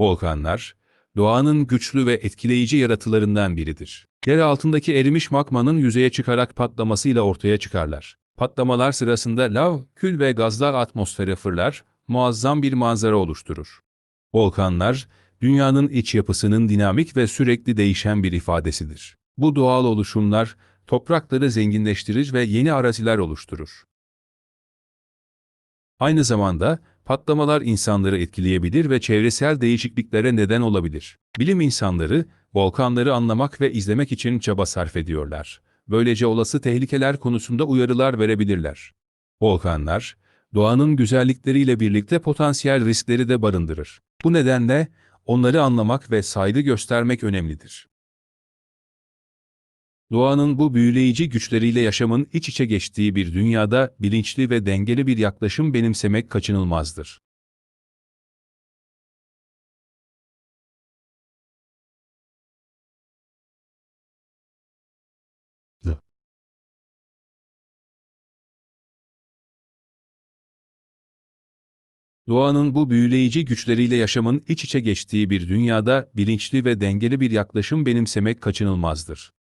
Volkanlar, doğanın güçlü ve etkileyici yaratılarından biridir. Yer altındaki erimiş magmanın yüzeye çıkarak patlamasıyla ortaya çıkarlar. Patlamalar sırasında lav, kül ve gazlar atmosfere fırlar, muazzam bir manzara oluşturur. Volkanlar, dünyanın iç yapısının dinamik ve sürekli değişen bir ifadesidir. Bu doğal oluşumlar, toprakları zenginleştirir ve yeni araziler oluşturur. Aynı zamanda, patlamalar insanları etkileyebilir ve çevresel değişikliklere neden olabilir. Bilim insanları, volkanları anlamak ve izlemek için çaba sarf ediyorlar. Böylece olası tehlikeler konusunda uyarılar verebilirler. Volkanlar, doğanın güzellikleriyle birlikte potansiyel riskleri de barındırır. Bu nedenle onları anlamak ve saygı göstermek önemlidir. Doğanın bu büyüleyici güçleriyle yaşamın iç içe geçtiği bir dünyada bilinçli ve dengeli bir yaklaşım benimsemek kaçınılmazdır. Doğanın bu büyüleyici güçleriyle yaşamın iç içe geçtiği bir dünyada bilinçli ve dengeli bir yaklaşım benimsemek kaçınılmazdır.